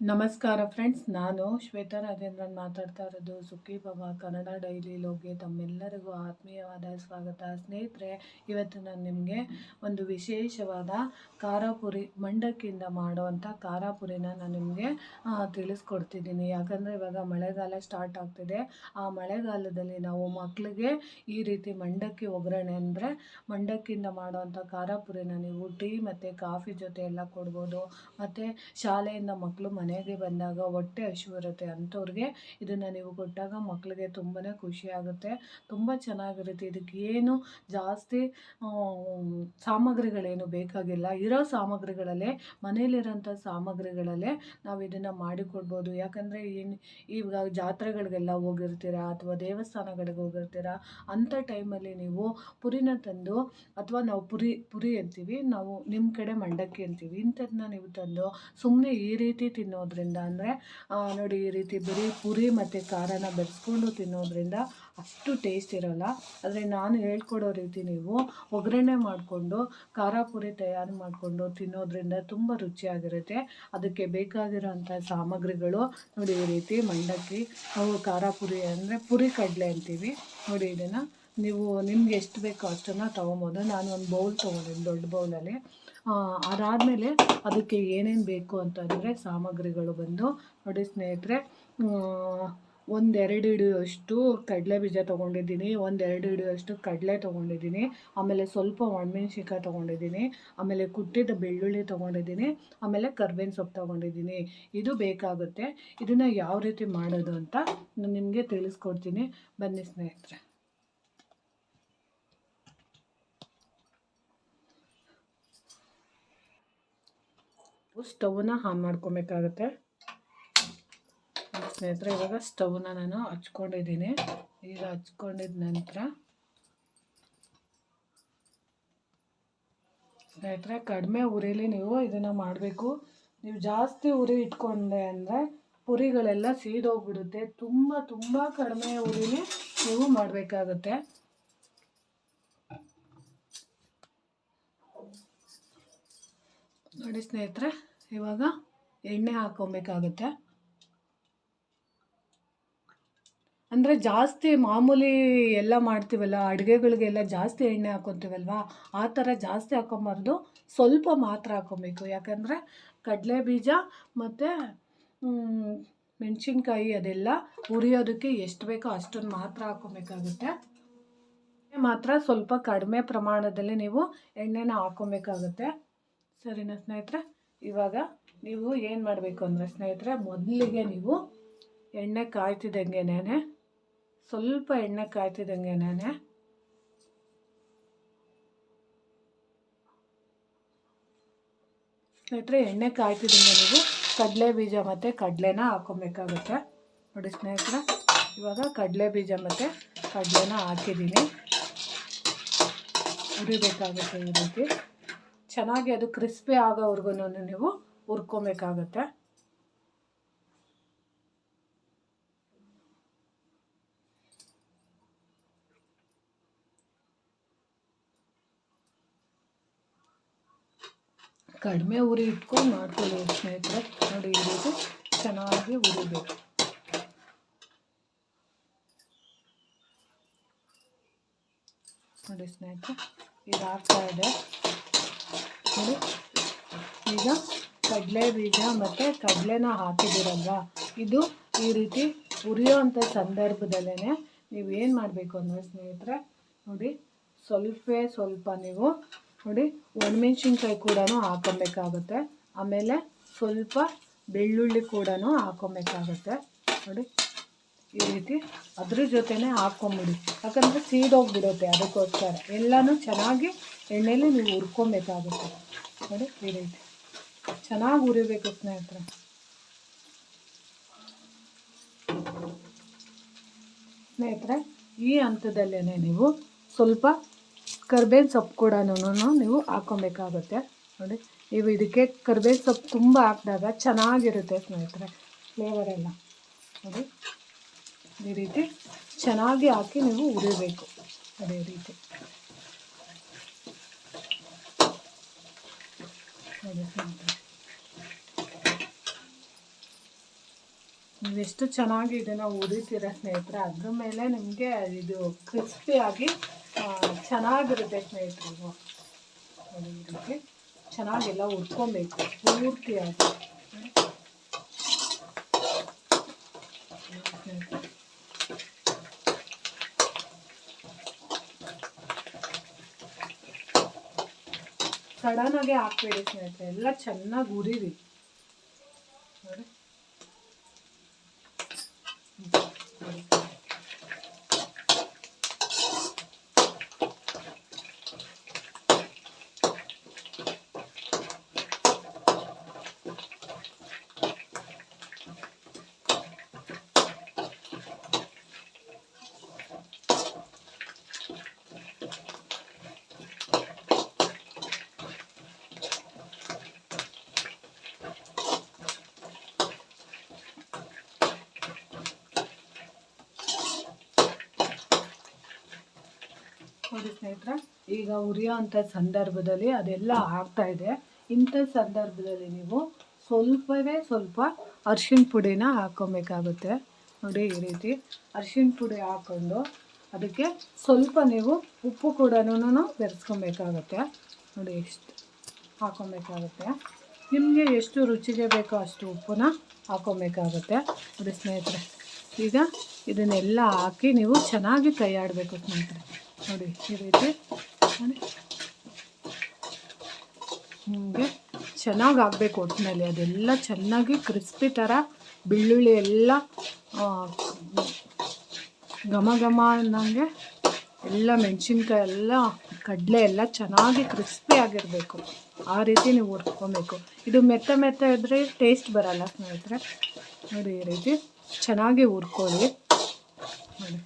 ನಮಸ್ಕಾರ ಫ್ರೆಂಡ್ಸ್, ನಾನು ಶ್ವೇತಾ ರಾಜೇಂದ್ರನ್ ಮಾತಾಡ್ತಾ ಇರೋದು ಸುಖಿ ಬಾಬಾ ಕನ್ನಡ ಡೈಲಿ ಲೋಗೆ. ತಮ್ಮೆಲ್ಲರಿಗೂ ಆತ್ಮೀಯವಾದ ಸ್ವಾಗತ. ಸ್ನೇಹಿತರೆ, ಇವತ್ತು ನಾನು ನಿಮಗೆ ಒಂದು ವಿಶೇಷವಾದ ಖಾರ ಪುರಿ ಮಂಡಕ್ಕಿಯಿಂದ ಮಾಡುವಂಥ ಖಾರ ಪುರಿನ ನಾನು ನಿಮಗೆ ತಿಳಿಸ್ಕೊಡ್ತಿದ್ದೀನಿ. ಯಾಕಂದರೆ ಇವಾಗ ಮಳೆಗಾಲ ಸ್ಟಾರ್ಟ್ ಆಗ್ತಿದೆ. ಆ ಮಳೆಗಾಲದಲ್ಲಿ ನಾವು ಮಕ್ಕಳಿಗೆ ಈ ರೀತಿ ಮಂಡಕ್ಕಿ ಒಗ್ಗರಣೆ ಅಂದರೆ ಮಂಡಕ್ಕಿಯಿಂದ ಮಾಡುವಂಥ ಖಾರ ಪುರಿನ ನೀವು ಟೀ ಮತ್ತು ಕಾಫಿ ಜೊತೆ ಎಲ್ಲ ಕೊಡ್ಬೋದು. ಮತ್ತು ಶಾಲೆಯಿಂದ ಮಕ್ಕಳು ಮನೆಗೆ ಬಂದಾಗ ಹೊಟ್ಟೆ ಹಸಿವಿರುತ್ತೆ ಅಂಥವ್ರಿಗೆ ಇದನ್ನು ನೀವು ಕೊಟ್ಟಾಗ ಮಕ್ಕಳಿಗೆ ತುಂಬಾ ಖುಷಿ ಆಗುತ್ತೆ. ತುಂಬ ಚೆನ್ನಾಗಿರುತ್ತೆ. ಇದಕ್ಕೆ ಏನು ಜಾಸ್ತಿ ಸಾಮಗ್ರಿಗಳೇನು ಬೇಕಾಗಿಲ್ಲ. ಇರೋ ಸಾಮಗ್ರಿಗಳಲ್ಲೇ ಮನೆಯಲ್ಲಿರೋಂಥ ಸಾಮಗ್ರಿಗಳಲ್ಲೇ ನಾವು ಇದನ್ನು ಮಾಡಿಕೊಡ್ಬೋದು. ಯಾಕಂದರೆ ಏನು, ಇವಾಗ ಜಾತ್ರೆಗಳಿಗೆಲ್ಲ ಹೋಗಿರ್ತೀರಾ ಅಥವಾ ದೇವಸ್ಥಾನಗಳಿಗೆ ಹೋಗಿರ್ತೀರಾ, ಅಂಥ ಟೈಮಲ್ಲಿ ನೀವು ಪುರಿನ ತಂದು ಅಥವಾ ನಾವು ಪುರಿ ಪುರಿ ಅಂತೀವಿ, ನಾವು ನಿಮ್ಮ ಕಡೆ ಮಂಡಕ್ಕಿ ಅಂತೀವಿ ಇಂಥದ್ದನ್ನ ನೀವು ತಂದು ಸುಮ್ಮನೆ ಈ ರೀತಿ ತಿನ್ನೋದ್ರಿಂದ ಅಂದರೆ ನೋಡಿ ಈ ರೀತಿ ಬರೀ ಪುರಿ ಮತ್ತು ಖಾರನ ಬೆರೆಸ್ಕೊಂಡು ತಿನ್ನೋದ್ರಿಂದ ಅಷ್ಟು ಟೇಸ್ಟ್ ಇರೋಲ್ಲ. ಆದರೆ ನಾನು ಹೇಳ್ಕೊಡೋ ರೀತಿ ನೀವು ಒಗ್ಗರಣೆ ಮಾಡಿಕೊಂಡು, ಖಾರ ಪುರಿ ತಯಾರು ಮಾಡಿಕೊಂಡು ತಿನ್ನೋದ್ರಿಂದ ತುಂಬ ರುಚಿಯಾಗಿರುತ್ತೆ. ಅದಕ್ಕೆ ಬೇಕಾಗಿರೋಂಥ ಸಾಮಗ್ರಿಗಳು, ನೋಡಿ ಈ ರೀತಿ ಮಂಡಕ್ಕಿ ಅವು ಖಾರ ಪುರಿ ಅಂದರೆ ಪುರಿ ಕಡಲೆ ಅಂತೀವಿ. ನೋಡಿ ಇದನ್ನು ನೀವು ನಿಮ್ಗೆ ಎಷ್ಟು ಬೇಕೋ ಅಷ್ಟನ್ನು ತೊಗೊಬೋದು. ನಾನು ಒಂದು ಬೌಲ್ ತೊಗೊಂಡಿದ್ದೀನಿ ದೊಡ್ಡ ಬೌಲಲ್ಲಿ ಅದಾದಮೇಲೆ ಅದಕ್ಕೆ ಏನೇನು ಬೇಕು ಅಂತಂದರೆ ಸಾಮಗ್ರಿಗಳು ಬಂದು ನೋಡಿ ಸ್ನೇಹಿತರೆ ಒಂದೆರಡು ಹಿಡಿಯುವಷ್ಟು ಕಡಲೆ ಬೀಜ ತೊಗೊಂಡಿದ್ದೀನಿ, ಒಂದೆರಡು ಹಿಡಿಯುವಷ್ಟು ಕಡಲೆ ತೊಗೊಂಡಿದ್ದೀನಿ, ಆಮೇಲೆ ಸ್ವಲ್ಪ ಒಣಮೆಣಸಿನ್ಕಾಯಿ ತೊಗೊಂಡಿದ್ದೀನಿ, ಆಮೇಲೆ ಕುಟ್ಟಿದ ಬೆಳ್ಳುಳ್ಳಿ ತೊಗೊಂಡಿದ್ದೀನಿ, ಆಮೇಲೆ ಕರ್ಬೇವಿನ ಸೊಪ್ಪು ತೊಗೊಂಡಿದ್ದೀನಿ. ಇದು ಬೇಕಾಗುತ್ತೆ. ಇದನ್ನು ಯಾವ ರೀತಿ ಮಾಡೋದು ಅಂತ ನಾನು ನಿಮಗೆ ತಿಳಿಸ್ಕೊಡ್ತೀನಿ. ಬನ್ನಿ ಸ್ನೇಹಿತರೆ. ಸ್ಟವ್ನ ಆನ್ ಮಾಡ್ಕೊಬೇಕಾಗತ್ತೆ. ಸ್ನೇಹಿತರೆ, ಇವಾಗ ಸ್ಟವ್ನ ನಾನು ಹಚ್ಕೊಂಡಿದ್ದೀನಿ. ಈಗ ಹಚ್ಕೊಂಡಿದ ನಂತರ ಸ್ನೇಹಿತರೆ, ಕಡಿಮೆ ಉರಿಲಿ ನೀವು ಇದನ್ನು ಮಾಡಬೇಕು. ನೀವು ಜಾಸ್ತಿ ಉರಿ ಇಟ್ಕೊಂಡೆ ಅಂದರೆ ಪುರಿಗಳೆಲ್ಲ ಸೀದೋಗ್ಬಿಡುತ್ತೆ ತುಂಬ ತುಂಬ ಕಡಿಮೆ ಉರಿಲಿ ನೀವು ಮಾಡಬೇಕಾಗತ್ತೆ. ನೋಡಿ ಸ್ನೇಹಿತರೆ ಇವಾಗ ಎಣ್ಣೆ ಹಾಕೋಬೇಕಾಗುತ್ತೆ. ಅಂದರೆ ಜಾಸ್ತಿ ಮಾಮೂಲಿ ಎಲ್ಲ ಮಾಡ್ತೀವಲ್ಲ, ಅಡುಗೆಗಳಿಗೆಲ್ಲ ಜಾಸ್ತಿ ಎಣ್ಣೆ ಹಾಕ್ಕೊತೀವಲ್ವ ಆ ಥರ ಜಾಸ್ತಿ ಹಾಕೊಬಾರ್ದು. ಸ್ವಲ್ಪ ಮಾತ್ರ ಹಾಕ್ಕೊಬೇಕು ಯಾಕಂದರೆ ಕಡಲೆ ಬೀಜ ಮತ್ತು ಮೆಣಸಿನ್ಕಾಯಿ ಅದೆಲ್ಲ ಉರಿಯೋದಕ್ಕೆ ಎಷ್ಟು ಬೇಕೋ ಅಷ್ಟೊಂದು ಮಾತ್ರ ಹಾಕ್ಕೊಬೇಕಾಗುತ್ತೆ ಮಾತ್ರ ಸ್ವಲ್ಪ ಕಡಿಮೆ ಪ್ರಮಾಣದಲ್ಲಿ ನೀವು ಎಣ್ಣೆನ ಹಾಕ್ಕೊಬೇಕಾಗುತ್ತೆ ಸರಿನಾ ಸ್ನೇಹಿತರೆ? ಇವಾಗ ನೀವು ಏನು ಮಾಡಬೇಕು ಅಂದರೆ ಸ್ನೇಹಿತರೆ, ಮೊದಲಿಗೆ ನೀವು ಎಣ್ಣೆ ಕಾಯ್ತಿದ್ದಂಗೆನೇ, ಸ್ವಲ್ಪ ಎಣ್ಣೆ ಕಾಯ್ತಿದ್ದಂಗೆನೇ ಸ್ನೇಹಿತರೆ, ಎಣ್ಣೆ ಕಾಯ್ತಿದ್ದಂಗೆ ನೀವು ಕಡಲೆ ಬೀಜ ಮತ್ತು ಕಡಲೆನ ಹಾಕೊಬೇಕಾಗುತ್ತೆ. ನೋಡಿ ಸ್ನೇಹಿತರೆ, ಇವಾಗ ಕಡಲೆ ಬೀಜ ಮತ್ತು ಕಡಲೆನ ಹಾಕಿದ್ದೀನಿ. ಉರಿಬೇಕಾಗುತ್ತೆ ಈ ರೀತಿ. ಚೆನ್ನಾಗಿ ಅದು ಕ್ರಿಸ್ಪಿ ಆಗೋವರೆಗೂ ನೀವು ಹುರ್ಕೊಬೇಕಾಗತ್ತೆ. ಕಡಿಮೆ ಉರಿ ಇಟ್ಕೊಂಡು ಮಾಡ್ಕೊಳ್ಳಿ ಸ್ನೇಹಿತರೆ. ನೋಡಿ ರೀತಿ ಚೆನ್ನಾಗಿ ಉರಿಬೇಕು. ನೋಡಿ ಸ್ನೇಹಿತರೆ ಇದು ಆಗ್ತಾ ಇದೆ. ನೋಡಿ ಈಗ ಕಡಲೆ ಬೀಜ ಮತ್ತು ಕಡಲೆನ ಹಾಕಿದ್ದೀರಲ್ವ? ಇದು ಈ ರೀತಿ ಉರಿಯೋವಂಥ ಸಂದರ್ಭದಲ್ಲೇ ನೀವು ಏನು ಮಾಡಬೇಕು ಅಂದರೆ ಸ್ನೇಹಿತರೆ, ನೋಡಿ ಸ್ವಲ್ಪೇ ಸ್ವಲ್ಪ ನೀವು, ನೋಡಿ ಒಣಮೆಣ್ಸಿನ್ಕಾಯಿ ಕೂಡ ಹಾಕೊಬೇಕಾಗುತ್ತೆ. ಆಮೇಲೆ ಸ್ವಲ್ಪ ಬೆಳ್ಳುಳ್ಳಿ ಕೂಡ ಹಾಕೊಬೇಕಾಗುತ್ತೆ. ನೋಡಿ ಈ ರೀತಿ ಅದ್ರ ಜೊತೆನೇ ಹಾಕೊಂಬಿಡಿ ಯಾಕಂದರೆ ಸೀದೋಗಿಬಿಡುತ್ತೆ ಅದಕ್ಕೋಸ್ಕರ. ಎಲ್ಲನೂ ಚೆನ್ನಾಗಿ ಎಣ್ಣೆಲಿ ನೀವು ಹುರ್ಕೊಬೇಕಾಗುತ್ತೆ. ನೋಡಿ ಈ ರೀತಿ ಚೆನ್ನಾಗಿ ಹುರಿಬೇಕು ಸ್ನೇಹಿತರೆ. ಸ್ನೇಹಿತರೆ, ಈ ಹಂತದಲ್ಲೇ ನೀವು ಸ್ವಲ್ಪ ಕರ್ಬೇವಿನ ಸೊಪ್ಪು ಕೂಡ ನೀವು ಹಾಕೊಬೇಕಾಗುತ್ತೆ ನೋಡಿ, ನೀವು ಇದಕ್ಕೆ ಕರ್ಬೇವಿನ ಸೊಪ್ಪು ತುಂಬ ಹಾಕಿದಾಗ ಚೆನ್ನಾಗಿರುತ್ತೆ ಸ್ನೇಹಿತರೆ ಫ್ಲೇವರೆಲ್ಲ ನೋಡಿ, ಈ ರೀತಿ ಚೆನ್ನಾಗಿ ಹಾಕಿ ನೀವು ಉರಿಬೇಕು ಅದೇ ರೀತಿ. ನೀವೆಷ್ಟು ಚೆನ್ನಾಗಿ ಇದನ್ನು ಉರಿತೀರ ಸ್ನೇಹಿತರೆ. ಅದ್ರ ಮೇಲೆ ನಿಮಗೆ ಇದು ಕ್ರಿಸ್ಪಿಯಾಗಿ ಚೆನ್ನಾಗಿರುತ್ತೆ ಸ್ನೇಹಿತರೆ. ಈ ಚೆನ್ನಾಗೆಲ್ಲ ಉರ್ಕೊಬೇಕು. ಪೂರ್ತಿಯಾಗಿ. ಸಡನ್ನಾಗೆ ಹಾಕ್ಬೇಡಿ ಸ್ನೇಹಿತರೆ. ಎಲ್ಲ ಚೆನ್ನಾಗಿ ಉರಿರಿ. ನೋಡಿ ಸ್ನೇಹಿತರೆ, ಈಗ ಉರಿಯೋ ಅಂಥ ಸಂದರ್ಭದಲ್ಲಿ ಅದೆಲ್ಲ ಆಗ್ತಾ ಇದೆ. ಇಂಥ ಸಂದರ್ಭದಲ್ಲಿ ನೀವು ಸ್ವಲ್ಪವೇ ಸ್ವಲ್ಪ ಅರ್ಶಿಣ ಪುಡಿನ ಹಾಕ್ಕೊಬೇಕಾಗುತ್ತೆ. ನೋಡಿ ಈ ರೀತಿ ಅರ್ಶಿಣ ಪುಡಿ ಹಾಕ್ಕೊಂಡು ಅದಕ್ಕೆ ಸ್ವಲ್ಪ ನೀವು ಉಪ್ಪು ಕೂಡ ಬೆರೆಸ್ಕೊಬೇಕಾಗತ್ತೆ. ನೋಡಿ ಎಷ್ಟು ಹಾಕ್ಕೊಬೇಕಾಗುತ್ತೆ. ನಿಮಗೆ ಎಷ್ಟು ರುಚಿಗೆ ಬೇಕೋ ಅಷ್ಟು ಉಪ್ಪನ್ನ ಹಾಕ್ಕೊಬೇಕಾಗುತ್ತೆ. ನೋಡಿ ಸ್ನೇಹಿತರೆ, ಈಗ ಇದನ್ನೆಲ್ಲ ಹಾಕಿ ನೀವು ಚೆನ್ನಾಗಿ ಕೈ ಆಡಬೇಕು ಸ್ನೇಹಿತರೆ. ನೋಡಿ, ಈ ರೀತಿ. ಹಿಂಗೆ ಚೆನ್ನಾಗಿ ಆಗಬೇಕು ಒಟ್ಟಿನಲ್ಲಿ. ಅದೆಲ್ಲ ಚೆನ್ನಾಗಿ ಕ್ರಿಸ್ಪಿ ಥರ ಬೆಳ್ಳುಳ್ಳಿ ಎಲ್ಲ ಘಮ ಘಮ ಅನ್ನಂಗೆ ಎಲ್ಲ ಮೆಣಸಿನ್ಕಾಯಿ ಎಲ್ಲ, ಕಡಲೆ ಎಲ್ಲ ಚೆನ್ನಾಗಿ ಕ್ರಿಸ್ಪಿ ಆಗಿರಬೇಕು. ಆ ರೀತಿ ನೀವು ಹುರ್ಕೊಬೇಕು. ಇದು ಮೆತ್ತ ಮೆತ್ತ ಇದ್ದರೆ ಟೇಸ್ಟ್ ಬರಲ್ಲ ಸ್ನೇಹಿತರೆ. ನೋಡಿ, ಈ ರೀತಿ ಚೆನ್ನಾಗಿ ಹುರ್ಕೊಳ್ಳಿ. ನೋಡಿ,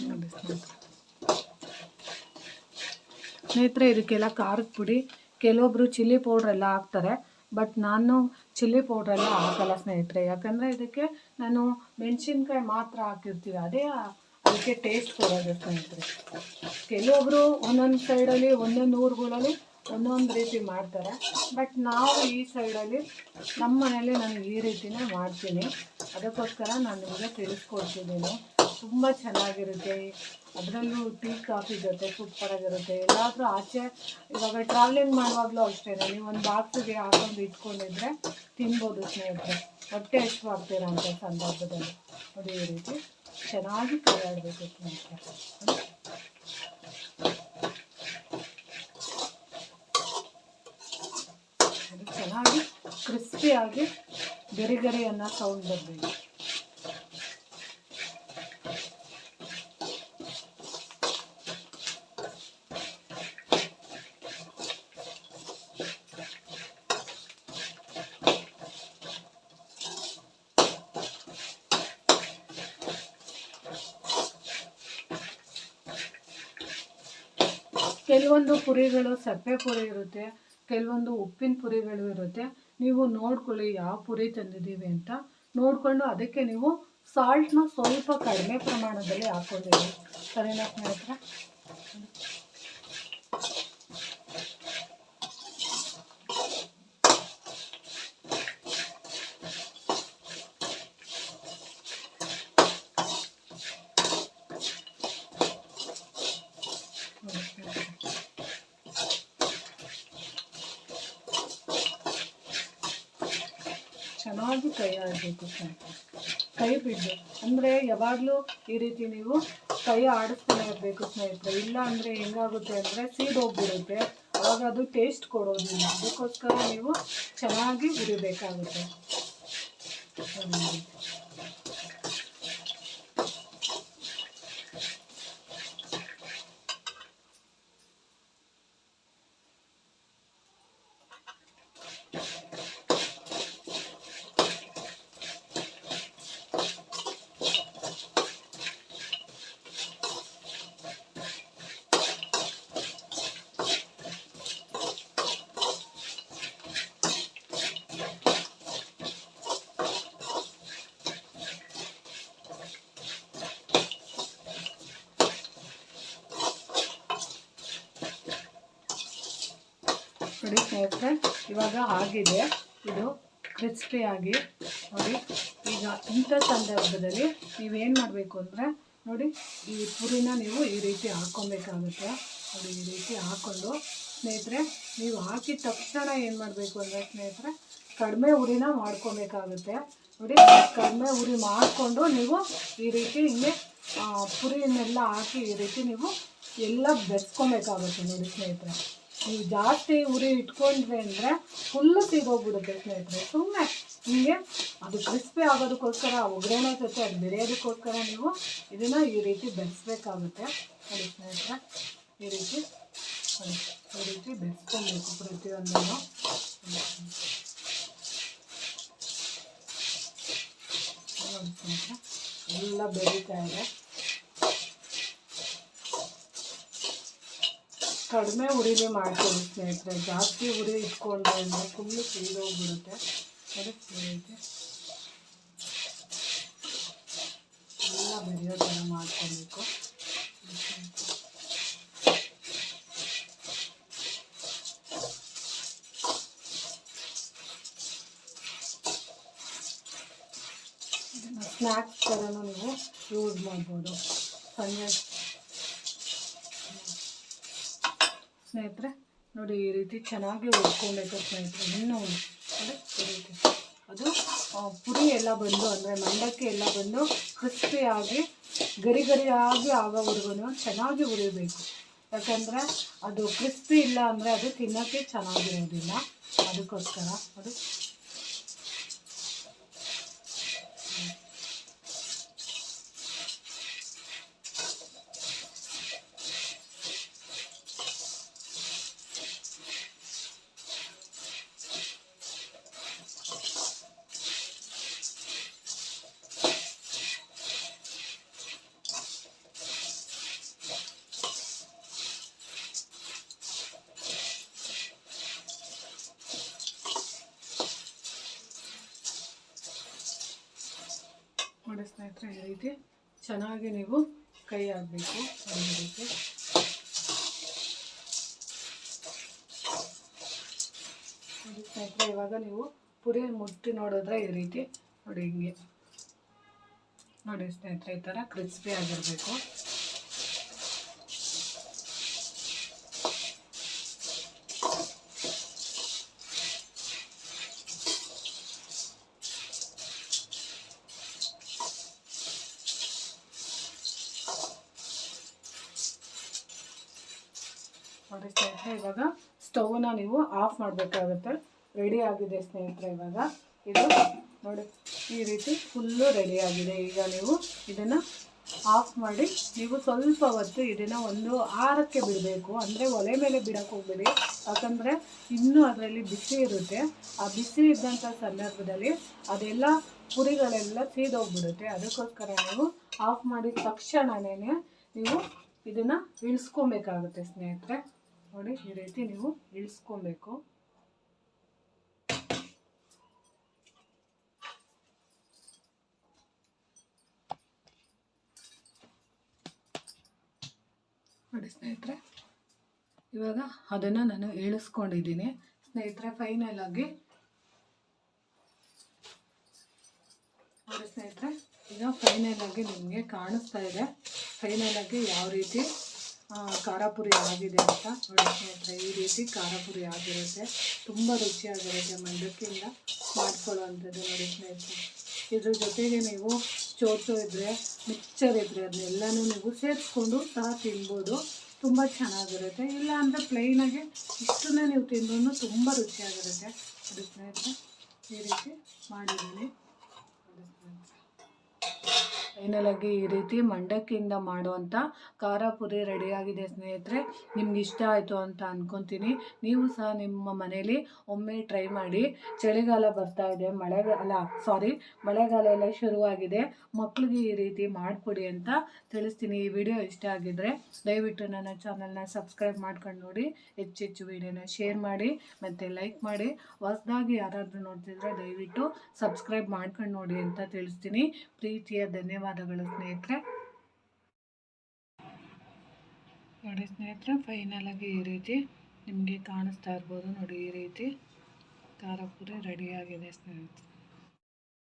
ಈ ನೋಡಿ ಸ್ನೇಹಿತರೆ ಸ್ನೇಹಿತರೆ, ಇದಕ್ಕೆಲ್ಲ ಖಾರದ ಪುಡಿ. ಕೆಲವೊಬ್ಬರು ಚಿಲ್ಲಿ ಪೌಡ್ರೆಲ್ಲ ಹಾಕ್ತಾರೆ, ಬಟ್ ನಾನು ಚಿಲ್ಲಿ ಪೌಡ್ರೆಲ್ಲ ಹಾಕಲ್ಲ ಸ್ನೇಹಿತರೆ. ಯಾಕಂದರೆ ಇದಕ್ಕೆ ನಾನು ಮೆಣಸಿನ್ಕಾಯಿ ಮಾತ್ರ ಹಾಕಿರ್ತೀವಿ. ಅದೇ ಅದಕ್ಕೆ ಟೇಸ್ಟ್ ಕೊಡೋದು ಸ್ನೇಹಿತರೆ. ಕೆಲವೊಬ್ಬರು ಒಂದೊಂದು ಸೈಡಲ್ಲಿ ಒಂದೊಂದು ಊರುಗಳಲ್ಲಿ ಒಂದೊಂದು ರೀತಿ ಮಾಡ್ತಾರೆ. ಬಟ್ ನಾವು ಈ ಸೈಡಲ್ಲಿ ನಮ್ಮ ಮನೇಲಿ ನಾನು ಈ ರೀತಿನೇ ಮಾಡ್ತೀನಿ. ಅದಕ್ಕೋಸ್ಕರ ನಾನು ನಿಮಗೆ ತಿಳಿಸ್ಕೊಡ್ತಿದ್ದೀನಿ. ತುಂಬ ಚೆನ್ನಾಗಿರುತ್ತೆ. ಅದರಲ್ಲೂ ಟೀ, ಕಾಫಿ ಜೊತೆ ಸೂಪರಾಗಿರುತ್ತೆ ಎಲ್ಲಾದರೂ ಆಚೆ ಇವಾಗ ಟ್ರಾವೆಲಿಂಗ್ ಮಾಡುವಾಗಲೂ ಅಷ್ಟೇ ನೀವು ಒಂದು ಬಾಕ್ಸಿಗೆ ಹಾಕೊಂಡು ಇಟ್ಕೊಂಡಿದ್ರೆ ತಿನ್ಬೋದು ಸ್ನೇಹಿತರೆ. ಹೊಟ್ಟೆ ಹಸಿವಾಗ್ತೀರ ಅಂತ ಸಂದರ್ಭದಲ್ಲಿ. ಈ ರೀತಿ ಚೆನ್ನಾಗಿ ಕೈಯಾಡಬೇಕು ಸ್ನೇಹಿತರೆ ಅದು ಚೆನ್ನಾಗಿ ಕ್ರಿಸ್ಪಿಯಾಗಿ ಗರಿ ಗರಿ ಅನ್ನೋ ಸೌಂಡ್ ಬರಬೇಕು. ಕೆಲವೊಂದು ಪುರಿಗಳು ಸಪ್ಪೆ ಪುರಿ ಇರುತ್ತೆ, ಕೆಲವೊಂದು ಉಪ್ಪಿನ ಪುರಿಗಳು ಇರುತ್ತೆ. ನೀವು ನೋಡ್ಕೊಳ್ಳಿ ಯಾವ ಪುರಿ ತಂದಿದ್ದೀವಿ ಅಂತ. ನೋಡಿಕೊಂಡು ಅದಕ್ಕೆ ನೀವು ಸಾಲ್ಟ್ನ ಸ್ವಲ್ಪ ಕಡಿಮೆ ಪ್ರಮಾಣದಲ್ಲಿ ಹಾಕ್ಕೊಂಡಿದ್ದೀವಿ ಸರಿನಾ ಸ್ನೇಹಿತರೆ ನೋಡಿ ಸ್ನೇಹಿತರೆ. ಚೆನ್ನಾಗಿ ಕೈ ಆಡಬೇಕು ಕೈ ಬಿಡಬೇಕು ಅಂದರೆ ಯಾವಾಗಲೂ ಈ ರೀತಿ ನೀವು ಕೈ ಆಡಿಸ್ತಾನೆ ಇರಬೇಕು ಸ್ನೇಹಿತರೆ. ಇಲ್ಲ ಅಂದರೆ ಹೆಂಗಾಗುತ್ತೆ ಅಂದರೆ ಹೋಗ್ಬಿಡುತ್ತೆ. ಅವಾಗ ಅದು ಟೇಸ್ಟ್ ಕೊಡೋದಿಲ್ಲ. ಅದಕ್ಕೋಸ್ಕರ ನೀವು ಚೆನ್ನಾಗಿ ಹುರಿಬೇಕಾಗುತ್ತೆ. ಸ್ನೇಹಿತರೆ, ಇವಾಗ ಆಗಿದೆ. ಇದು ಕ್ರಿಸ್ಪಿಯಾಗಿ ನೋಡಿ, ಈಗ ಇಂಥ ಸಂದರ್ಭದಲ್ಲಿ ನೀವೇನು ಮಾಡಬೇಕು ಅಂದರೆ, ನೋಡಿ, ಈ ಪುರಿನ ನೀವು ಈ ರೀತಿ ಹಾಕ್ಕೊಬೇಕಾಗುತ್ತೆ. ನೋಡಿ, ಈ ರೀತಿ ಹಾಕ್ಕೊಂಡು, ಸ್ನೇಹಿತರೆ, ನೀವು ಹಾಕಿದ ತಕ್ಷಣ ಏನು ಮಾಡಬೇಕು ಅಂದರೆ, ಸ್ನೇಹಿತರೆ, ಕಡಿಮೆ ಉರಿನ ಮಾಡ್ಕೊಬೇಕಾಗುತ್ತೆ. ನೋಡಿ, ಕಡಿಮೆ ಉರಿ ಮಾಡಿಕೊಂಡು ನೀವು ಈ ರೀತಿ ಹಿಂಗೆ ಪುರಿನೆಲ್ಲ ಹಾಕಿ ಈ ರೀತಿ ನೀವು ಎಲ್ಲ ಬೆಸ್ಕೊಬೇಕಾಗುತ್ತೆ ನೋಡಿ, ಸ್ನೇಹಿತರೆ. ನೀವು ಜಾಸ್ತಿ ಉರಿ ಇಟ್ಕೊಂಡ್ರೆ ಅಂದರೆ ಫುಲ್ಲು ಸಿಗೋಗ್ಬಿಡುತ್ತೆ ಸ್ನೇಹಿತರೆ. ಸುಮ್ಮನೆ ನಿಮಗೆ ಅದು ಕ್ರಿಸ್ಪಿ ಆಗೋದಕ್ಕೋಸ್ಕರ ಒಗ್ಗರಣೆ ಜೊತೆ ಅದು ಬೆರೆಯೋದಕ್ಕೋಸ್ಕರ ನೀವು ಇದನ್ನು ಈ ರೀತಿ ಬೆರೆಸ್ಬೇಕಾಗುತ್ತೆ. ನೋಡಿ ಸ್ನೇಹಿತರೆ, ಈ ರೀತಿ ಈ ರೀತಿ ಬೆರೆಸ್ಕೊಬೇಕು ಪ್ರತಿಯೊಂದನ್ನು. ಎಲ್ಲ ಬೆರೀತಾ ಇದೆ. ಕಡಿಮೆ ಉರಿಲಿ ಮಾಡ್ಕೊಳ್ಳಿ ಸ್ನೇಹಿತರೆ. ಜಾಸ್ತಿ ಉರಿ ಇಟ್ಕೊಂಡ್ರೆ ಅಂದರೆ ಫುಲ್ಲು ಸಿಡಿದೋಗ್ಬಿಡುತ್ತೆ ಅದಕ್ಕೆ ಎಲ್ಲ ಬೆರೆಯೋ ಥರ ಮಾಡ್ಕೊಬೇಕು. ಸ್ನ್ಯಾಕ್ಸ್ ಥರನೂ ನೀವು ಯೂಸ್ ಮಾಡ್ಬೋದು. ಸಂಜೆ ಸ್ನೇಹಿತರೆ, ನೋಡಿ ಈ ರೀತಿ ಚೆನ್ನಾಗಿ ಹುರ್ಕೊಬೇಕು ಸ್ನೇಹಿತರೆ ಇನ್ನೂ ಅದು ಪುಡಿ ಎಲ್ಲ ಬಂದು, ಅಂದರೆ ಮಂಡಕ್ಕಿ ಎಲ್ಲ ಬಂದು ಕ್ರಿಸ್ಪಿಯಾಗಿ ಗರಿ ಗರಿಯಾಗಿ ಆಗೋವರೆಗೂ ಚೆನ್ನಾಗಿ ಹುರಿಬೇಕು. ಯಾಕಂದರೆ ಅದು ಕ್ರಿಸ್ಪಿ ಇಲ್ಲ ಅಂದರೆ ಅದು ತಿನ್ನೋಕ್ಕೆ ಚೆನ್ನಾಗಿರೋದಿಲ್ಲ. ಅದಕ್ಕೋಸ್ಕರ. ಅದು ನೋಡಿ ಸ್ನೇಹಿತರೆ, ಈ ರೀತಿ ಚೆನ್ನಾಗಿ ನೀವು ಕೈ ಆಗಬೇಕು ನೋಡಿ ಸ್ನೇಹಿತರೆ, ಇವಾಗ ನೀವು ಪುರಿ ಮುಟ್ಟಿ ನೋಡಿದ್ರೆ ಈ ರೀತಿ ನೋಡಿ ಹಿಂಗೆ. ನೋಡಿ ಸ್ನೇಹಿತರೆ, ಈ ಥರ ಕ್ರಿಸ್ಪಿ ಆಗಿರಬೇಕು. ಸ್ನೇಹಿತರೆ ಇವಾಗ ಸ್ಟವ್ನ ನೀವು ಆಫ್ ಮಾಡಬೇಕಾಗುತ್ತೆ. ರೆಡಿ ಆಗಿದೆ ಸ್ನೇಹಿತರೆ ಇವಾಗ. ಇದು ನೋಡಿ, ಈ ರೀತಿ ಫುಲ್ಲು ರೆಡಿ ಆಗಿದೆ. ಈಗ ನೀವು ಇದನ್ನು ಆಫ್ ಮಾಡಿ, ನೀವು ಸ್ವಲ್ಪ ಹೊತ್ತು ಇದನ್ನು ಒಂದು ಆರಕ್ಕೆ ಬಿಡಬೇಕು. ಅಂದರೆ ಒಲೆ ಮೇಲೆ ಬಿಡೋಕ್ಕೆ ಹೋಗ್ಬೇಡಿ. ಯಾಕಂದರೆ ಇನ್ನೂ ಅದರಲ್ಲಿ ಬಿಸಿ ಇರುತ್ತೆ. ಆ ಬಿಸಿ ಇದ್ದಂಥ ಸಂದರ್ಭದಲ್ಲಿ ಅದೆಲ್ಲ ಪುರಿಗಳೆಲ್ಲ ಸೀದೋಗ್ಬಿಡುತ್ತೆ. ಅದಕ್ಕೋಸ್ಕರ ನೀವು ಆಫ್ ಮಾಡಿದ ತಕ್ಷಣನೇ ನೀವು ಇದನ್ನು ಇಳಿಸ್ಕೊಬೇಕಾಗುತ್ತೆ ಸ್ನೇಹಿತರೆ. ನೋಡಿ, ಈ ರೀತಿ ನೀವು ಇಳಿಸ್ಕೊಬೇಕು. ನೋಡಿ ಸ್ನೇಹಿತರೆ, ಇವಾಗ ಅದನ್ನು ನಾನು ಇಳಿಸ್ಕೊಂಡಿದ್ದೀನಿ. ಸ್ನೇಹಿತರೆ ಫೈನಲ್ ಆಗಿ ನೋಡಿ ಸ್ನೇಹಿತರೆ, ಈಗ ಫೈನಲ್ ಆಗಿ ನಿಮಗೆ ಕಾಣಿಸ್ತಾ ಇದೆ. ಫೈನಲ್ ಆಗಿ ಯಾವ ರೀತಿ ಖಾರ ಪುರಿ ಆಗಿದೆ ಅಂತ ನೋಡಿ ಸ್ನೇಹಿತರೆ. ಈ ರೀತಿ ಖಾರ ಪುರಿ ಆಗಿರುತ್ತೆ. ತುಂಬ ರುಚಿಯಾಗಿರುತ್ತೆ ಮಂಡಕ್ಕಿಯಿಂದ ಮಾಡ್ಕೊಳ್ಳೋ ಅಂಥದ್ದು ನೋಡಿ ಸ್ನೇಹಿತರೆ. ಇದ್ರ ಜೊತೆಗೆ ನೀವು ಚೋಚೋ ಇದ್ದರೆ ಮಿಕ್ಚರ್ ಇದ್ದರೆ ಅದನ್ನೆಲ್ಲನೂ ನೀವು ಸೇರಿಸ್ಕೊಂಡು ಸಹ ತಿನ್ಬೋದು. ತುಂಬ ಚೆನ್ನಾಗಿರುತ್ತೆ. ಇಲ್ಲ ಅಂದರೆ ಪ್ಲೈನಾಗೆ ಇಷ್ಟನ್ನೇ ನೀವು ತಿಂದ್ರೂ ತುಂಬ ರುಚಿಯಾಗಿರುತ್ತೆ. ಅದು ಸ್ನೇಹಿತರೆ, ಈ ರೀತಿ ಮಾಡಿದ್ದೀನಿ. ಫೈನಲ್ ಈ ರೀತಿ ಮಂಡಕ್ಕಿಯಿಂದ ಮಾಡುವಂಥ ಖಾರ ಪುರಿ ರೆಡಿಯಾಗಿದೆ ಸ್ನೇಹಿತರೆ. ನಿಮ್ಗೆ ಇಷ್ಟ ಆಯಿತು ಅಂತ ಅಂದ್ಕೊತೀನಿ ನೀವು ಸಹ ನಿಮ್ಮ ಮನೇಲಿ ಒಮ್ಮೆ ಟ್ರೈ ಮಾಡಿ. ಚಳಿಗಾಲ ಬರ್ತಾ ಇದೆ, ಮಳೆಗಾಲ ಸಾರಿ ಮಳೆಗಾಲ ಎಲ್ಲ ಶುರುವಾಗಿದೆ. ಮಕ್ಕಳಿಗೆ ಈ ರೀತಿ ಮಾಡಿಕೊಡಿ ಅಂತ ತಿಳಿಸ್ತೀನಿ. ಈ ವಿಡಿಯೋ ಇಷ್ಟ ಆಗಿದ್ರೆ ದಯವಿಟ್ಟು ನನ್ನ ಚಾನಲ್ನ ಸಬ್ಸ್ಕ್ರೈಬ್ ಮಾಡ್ಕೊಂಡು ನೋಡಿ. ಹೆಚ್ಚೆಚ್ಚು ವಿಡಿಯೋನ ಶೇರ್ ಮಾಡಿ, ಮತ್ತು ಲೈಕ್ ಮಾಡಿ. ಹೊಸ್ದಾಗಿ ಯಾರಾದರೂ ನೋಡ್ತಿದ್ರೆ ದಯವಿಟ್ಟು ಸಬ್ಸ್ಕ್ರೈಬ್ ಮಾಡ್ಕೊಂಡು ನೋಡಿ ಅಂತ ತಿಳಿಸ್ತೀನಿ. ಪ್ರೀತಿಯ ಧನ್ಯವಾದಗಳು ಸ್ನೇಹಿತರೆ. ನೋಡಿ ಸ್ನೇಹಿತರೆ ಫೈನಲ್ ಆಗಿ ಈ ರೀತಿ ನಿಮಗೆ ಕಾಣಿಸ್ತಾ ಇರ್ಬೋದು ನೋಡಿ ಈ ರೀತಿ. ಖಾರ ಪೂರಿ ರೆಡಿಯಾಗಿದೆ ಸ್ನೇಹಿತರೆ.